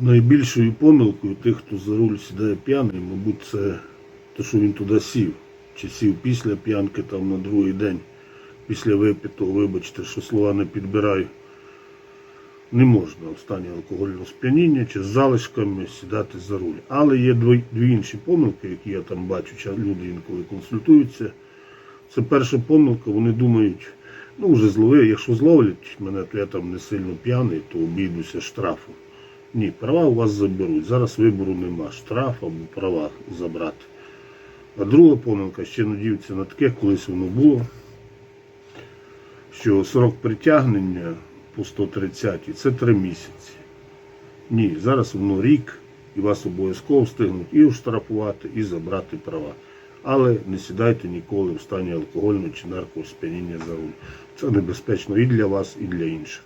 Найбільшою помилкою тих, хто за руль сідає п'яний, мабуть, це те, що він туди сів. Чи сів після п'янки там на другий день, після випитого, вибачте, що слова не підбираю. Не можна в стані алкогольного сп'яніння чи з залишками сідати за руль. Але є дві, дві інші помилки, які я там бачу, люди інколи консультуються. Це перша помилка, вони думають, ну вже зловив, якщо зловлять мене, то я там не сильно п'яний, то обійдуся штрафом. Ні, права у вас заберуть. Зараз вибору нема. Штраф або права забрати. А друга помилка ще надіються на таке, колись воно було, що срок притягнення по 130 це 3 місяці. Ні, зараз воно рік, і вас обов'язково встигнуть і оштрафувати, і забрати права. Але не сідайте ніколи в стані алкогольного чи наркосп'яніння за руль. Це небезпечно і для вас, і для інших.